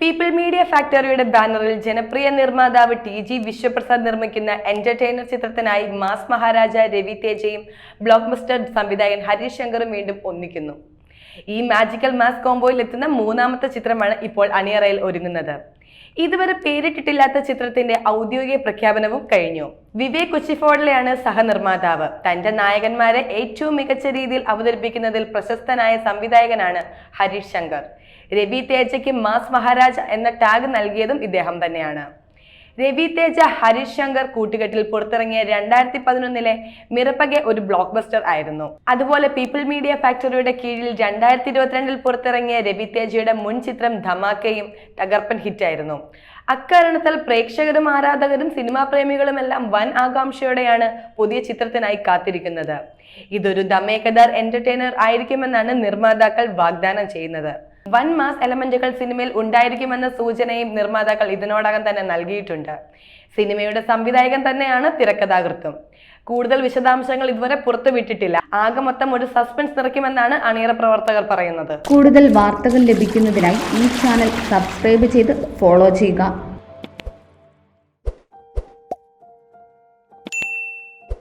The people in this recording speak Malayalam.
പീപ്പിൾ മീഡിയ ഫാക്ടറിയുടെ ബാനറിൽ ജനപ്രിയ നിർമ്മാതാവ് ടി ജി വിശ്വപ്രസാദ് നിർമ്മിക്കുന്ന എന്റർടൈനർ ചിത്രത്തിനായി മാസ് മഹാരാജ രവി തേജയും ബ്ലോക്ക് ബസ്റ്റർ സംവിധായകൻ ഹരീഷ് ശങ്കറും വീണ്ടും ഒന്നിക്കുന്നു. ഈ മാജിക്കൽ മാസ് കോംബോയിൽ എത്തുന്ന മൂന്നാമത്തെ ചിത്രമാണ് ഇപ്പോൾ അണിയറയിൽ ഒരുങ്ങുന്നത്. ഇതുവരെ പേരിട്ടിട്ടില്ലാത്ത ചിത്രത്തിന്റെ ഔദ്യോഗിക പ്രഖ്യാപനവും കഴിഞ്ഞു. വിവേക് കുച്ചിഫോഡിലെയാണ് സഹനിർമ്മാതാവ്. തന്റെ നായകന്മാരെ ഏറ്റവും മികച്ച രീതിയിൽ അവതരിപ്പിക്കുന്നതിൽ പ്രശസ്തനായ സംവിധായകനാണ് ഹരീഷ് ശങ്കർ. രവി തേജയ്ക്ക് മാസ് മഹാരാജ എന്ന ടാഗ് നൽകിയതും ഇദ്ദേഹം തന്നെയാണ്. രവി തേജ ഹരീഷ് ശങ്കർ കൂട്ടുകെട്ടിൽ പുറത്തിറങ്ങിയ രണ്ടായിരത്തി പതിനൊന്നിലെ മിറപ്പകെ ഒരു ബ്ലോക്ക് ബസ്റ്റർ ആയിരുന്നു. അതുപോലെ പീപ്പിൾ മീഡിയ ഫാക്ടറിയുടെ കീഴിൽ രണ്ടായിരത്തി ഇരുപത്തിരണ്ടിൽ പുറത്തിറങ്ങിയ രവി തേജയുടെ മുൻ ചിത്രം ധമാക്കയും തകർപ്പൻ ഹിറ്റായിരുന്നു അക്കാരണത്താൽ പ്രേക്ഷകരും ആരാധകരും സിനിമാ പ്രേമികളുമെല്ലാം വൻ ആകാംക്ഷയോടെയാണ് പുതിയ ചിത്രത്തിനായി കാത്തിരിക്കുന്നത്. ഇതൊരു ദമേകദാർ എന്റർടൈനർ ആയിരിക്കുമെന്നാണ് നിർമ്മാതാക്കൾ വാഗ്ദാനം ചെയ്യുന്നത്. വൻ മാസ് എലമെന്റുകൾ സിനിമയിൽ ഉണ്ടായിരിക്കുമെന്ന സൂചനയും നിർമ്മാതാക്കൾ ഇതിനോടകം തന്നെ നൽകിയിട്ടുണ്ട്. സിനിമയുടെ സംവിധായകൻ തന്നെയാണ് തിരക്കഥാകൃത്തും. കൂടുതൽ വിശദാംശങ്ങൾ ഇതുവരെ പുറത്തുവിട്ടിട്ടില്ല. ആകെ മൊത്തം ഒരു സസ്പെൻസ് നിറയ്ക്കുമെന്നാണ് അണിയറ പ്രവർത്തകർ പറയുന്നത്. കൂടുതൽ വാർത്തകൾ ലഭിക്കുന്നതിനായി ഈ ചാനൽ സബ്സ്ക്രൈബ് ചെയ്ത് ഫോളോ ചെയ്യുക.